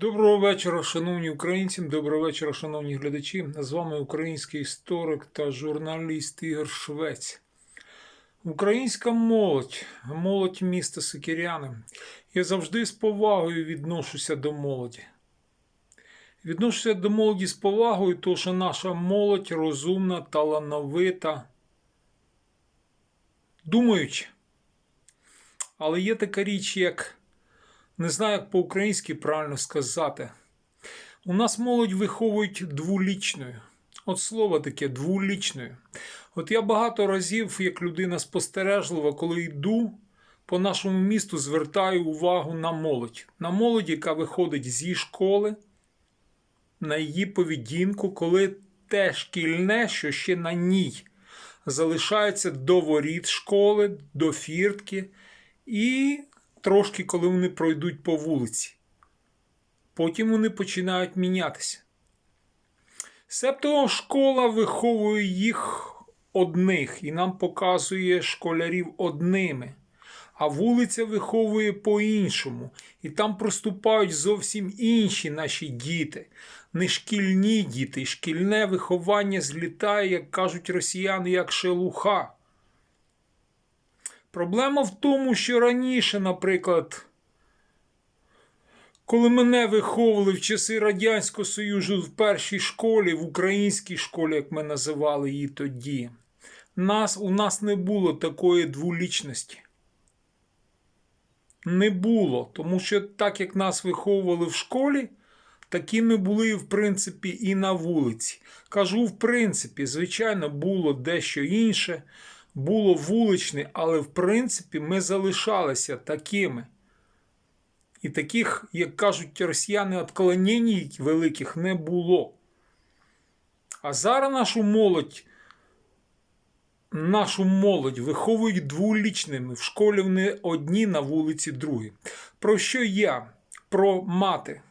Доброго вечора, шановні українці, доброго вечора, шановні глядачі. З вами український історик та журналіст Ігор Швець. Українська молодь, молодь міста Сокиряни. Я завжди з повагою відношуся до молоді. Відношуся до молоді з повагою, тому що наша молодь розумна, талановита, думаюча. Але є така річ, як не знаю, як по-українськи правильно сказати. У нас молодь виховують дволічною. От слово таке дволічною. От я багато разів, як людина спостережлива, коли йду по нашому місту, звертаю увагу на молодь. На молодь, яка виходить зі школи, на її поведінку, коли те шкільне, що ще на ній залишається до воріт школи, до фіртки. І трошки, коли вони пройдуть по вулиці. Потім вони починають мінятися. Себто школа виховує їх одних і нам показує школярів одними, а вулиця виховує по-іншому, і там проступають зовсім інші наші діти, не шкільні діти. Шкільне виховання злітає, як кажуть росіяни, як шелуха. Проблема в тому, що раніше, наприклад, коли мене виховували в часи Радянського Союзу в першій школі, в українській школі, як ми називали її тоді, нас, у нас не було такої дволічності. Не було, тому що так як нас виховували в школі, такими були, в принципі, і на вулиці. Кажу, в принципі, звичайно, було дещо інше було вуличне, але в принципі ми залишалися такими. І таких, як кажуть росіяни, відклонень великих не було. А зараз нашу молодь, нашу молодь виховують дволічними. В школі вони одні на вулиці другі. Про що я? Про мати.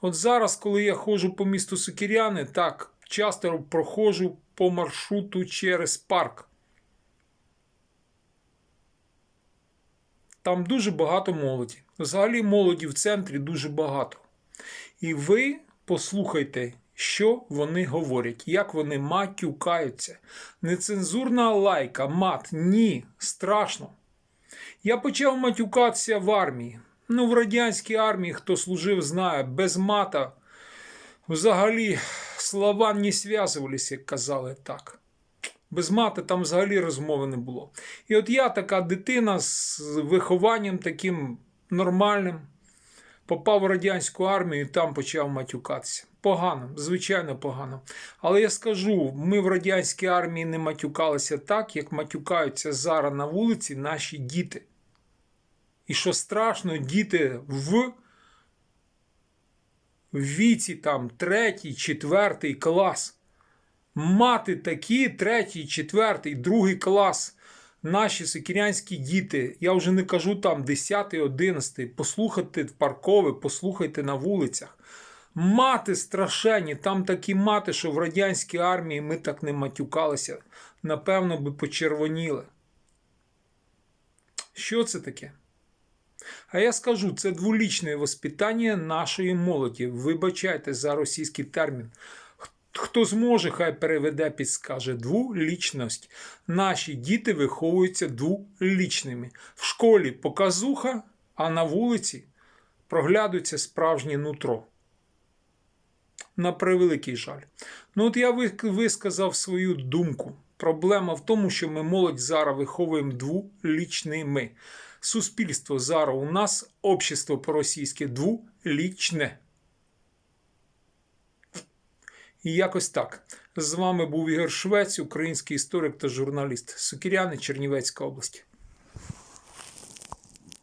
От зараз, коли я ходжу по місту Сокиряни, так часто проходжу по маршруту через парк. Там дуже багато молоді. Взагалі молоді в центрі дуже багато. І ви послухайте, що вони говорять, як вони матюкаються. Нецензурна лайка, мат, ні, страшно. Я почав матюкатися в армії. Ну, в радянській армії, хто служив, знає, без мата взагалі слова не зв'язувалися, як казали так. Без мати там взагалі розмови не було. І от я така дитина з вихованням таким нормальним, попав в радянську армію і там почав матюкатися. Погано, звичайно, погано. Але я скажу: ми в радянській армії не матюкалися так, як матюкаються зараз на вулиці наші діти. І що страшно, діти в віці там третій, четвертий клас мати такі третій, четвертий, другий клас. Наші сокірянські діти, я вже не кажу там 10, 11, послухайте в паркові, послухайте на вулицях. Мати страшенні, там такі мати, що в радянській армії ми так не матюкалися, напевно, би почервоніли. Що це таке? А я скажу, це дволічне воспитання нашої молоді. Вибачайте за російський термін. Хто зможе, хай переведе, підскаже дволічність. Наші діти виховуються дволічними. В школі показуха, а на вулиці проглядується справжнє нутро. На превеликий жаль. Ну, от я висказав свою думку. Проблема в тому, що ми молодь зараз виховуємо дволічними. Суспільство зараз у нас, общество по-російськи дволічне. І якось так. З вами був Ігор Швець, український історик та журналіст Сокіряни, Чернівецька область.